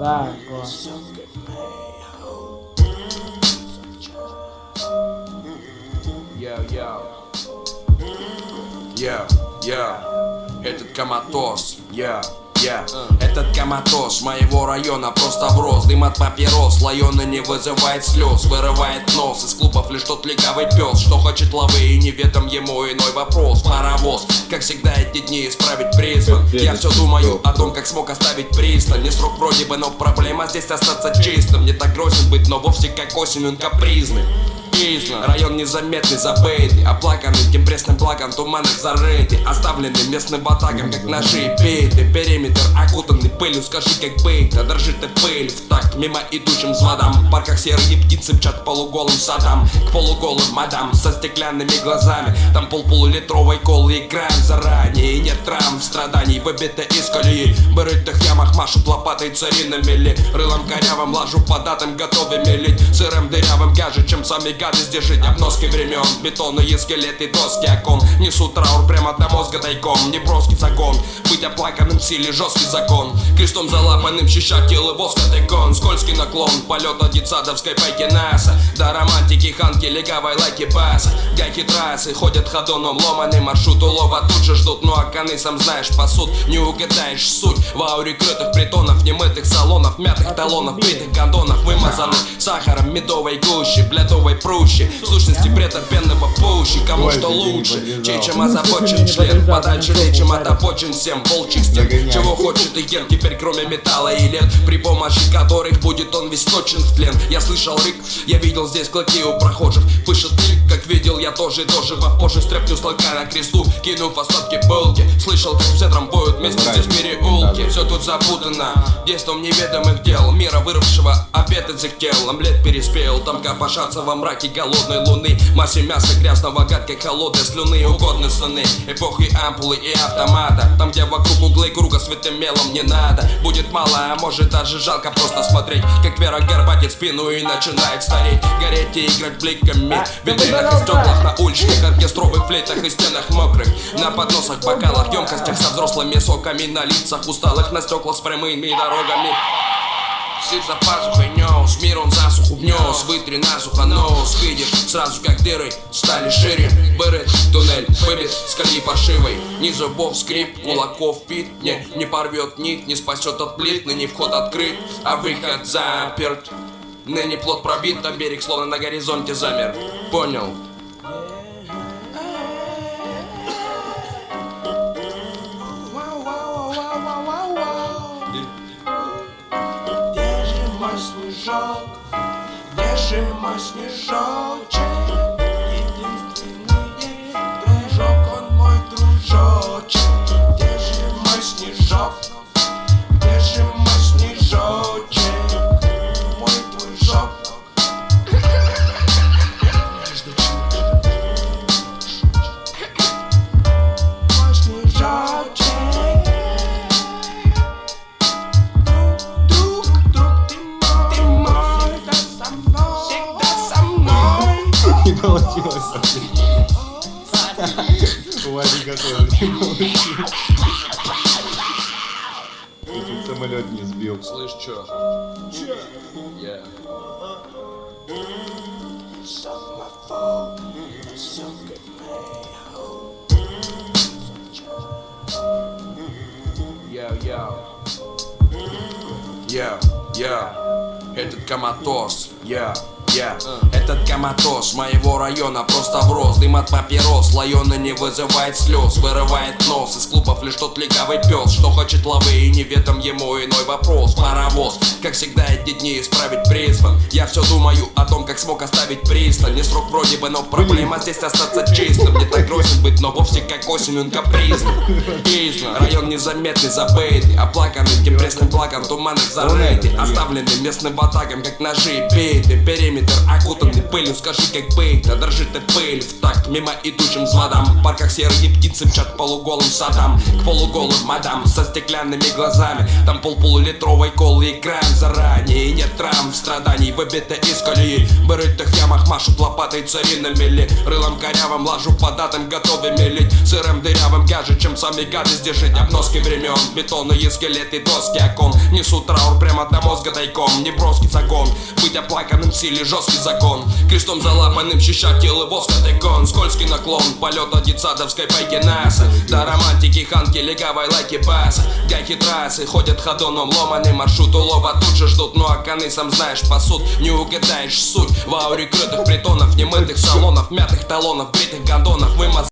Так, о. Йо, йо. Йо, йо. Этот коматоз, йо, йо. Этот коматоз моего района просто врос Дым от папирос, слоеный не вызывает слез. Вырывает нос, из клубов лишь тот легавый пес. Что хочет лавы и неведом ему иной вопрос. Паровоз, как всегда эти дни исправить призван Я все думаю о том, как смог оставить пристань. Не срок вроде бы, но проблема здесь остаться чистым. Не так грозен быть, но вовсе как осень он капризный Кисло. Район незаметный, забытый Оплаканный тем пресным благом туманных зарытый Оставленный местным батагом, как ножи и биты Периметр окутанный пылью, скажи как быть Да дрожит и пыль. В такт мимо идущим взводам В парках серые птицы мчат полуголым садам К полуголым мадам со стеклянными глазами. Там полполулитровой колы играем заранее И нет травм, страданий, выбиты из колеи. Вырытых ямах машут лопатой царинами ли? Рылом корявым лажу по датам готовыми лить. Сырым дырявым гаже, чем сами гады здесь жить Обноски времен, бетонные скелеты, доски окон. Несут траур прямо до мозга тайком. Неброский загон, быть оплаканным в силе жесткий закон. Крестом залапанным щищать тело воска текон Скользкий наклон, полет от детсадовской пайки НАСА. До романтики ханки, легавой лайки баса. Гайки трассы ходят ходуном, ломаный маршрут Улова. Тут же ждут, ну а коны сам знаешь пасут. Не угадаешь суть. В ауре крытых притонов Немытых салонов, мятых талонов, битых гондонов Вымазанных сахаром, медовой гущи, блядовой прущи В сущности бред пенного кому Ой, что ты лучше. Чей чем озабочен член, подальше лечим отопочен всем волчьих стен. Чего хочет и ген, теперь кроме металла и лет При помощи которых будет он весь точен в тлен. Я слышал рык, я видел здесь клыки у прохожих. Пышет клик, как видел я тоже доживав позже Стряпню с толка на кресту, кинув остатки пылки Слышал, как все трамбуют вместе здесь переулки. Все тут запутано, действом неведомых дел. Мира вырвавшего обед из тел. Омлет переспел, там копошатся во мраке голодной луны. Массе мяса грязного, гадкой холодной слюны. Угодны сыны, эпохи ампулы и автомата. Там, где вокруг углы круга святым мелом не надо. Будет мало, а может даже жалко просто смотреть Как Вера горбатит спину и начинает стареть. Гореть и играть бликами. В витринах и стеклах, на уличных оркестровых флейтах и стенах мокрых. На подносах, бокалах, емкостях со взрослыми соками На лицах усталых, на стеклах с прямыми дорогами Сыр за пазухой нес, мир он засуху внес Вытри насухо нос, видишь, сразу как дыры стали шире. Бырет, туннель, выбит с колеи паршивой. Ни зубов скрип, кулаков вид Не, не порвет нить, не спасет от плит Ныне вход открыт, а выход заперт. Ныне плод пробит, а берег словно на горизонте замер. Понял? Мой снежок? Где же мой снежочек? Получилось. У Вадика тоже не получилось. Чуть самолет не сбил. Слышь, чё? Я Йо, йо. Йо, йо. Этот коматоз, йо, йо. Этот коматоз моего района просто врос. Дым от папирос, слоеный не вызывает слез. Вырывает нос, из клубов лишь тот легавый пес. Что хочет лавы и неведом ему иной вопрос. Паровоз, как всегда эти дни исправить призван. Я все думаю о том, как смог оставить пристань. Не срок вроде бы, но проблема здесь остаться чистым. Не так грозен быть, но вовсе как осень он капризный. Район незаметный, забытый Оплаканный. Тем пресным благом туманных зарытый. Оставленный местным батагом, как ножи биты Периметр окутанный ты пылью, скажи, как быть Да дрожит и пыль. В такт мимо идущим взводам В парках серые птицы мчат полуголым садам. К полуголым мадам со стеклянными глазами. Там пол полулитровой колы экран заранее нет травм, страданий, выбиты из колеи. В брытых ямах машут лопатой цари на мели Рылом корявым лажу по датам готовы мелить Сырым дырявым гаже, чем сами гады. Здесь жить Обноски времен, бетонные скелеты, доски окон. Несут траур прямо до мозга тайком. Не броский загон, быть оплаканным в силе жесткий закон. Крестом залапанным щищать тело воск от икон Скользкий наклон, полет от детсадовской пайки НАСА До романтики ханки, легавой лайки баса Гайки трассы, ходят ходуном ломаный маршрут Улова тут же ждут, ну а коны сам знаешь пасут Не угадаешь суть. В ауре крытых притонов Немытых салонов, мятых талонов, бритых гондонов Вымаз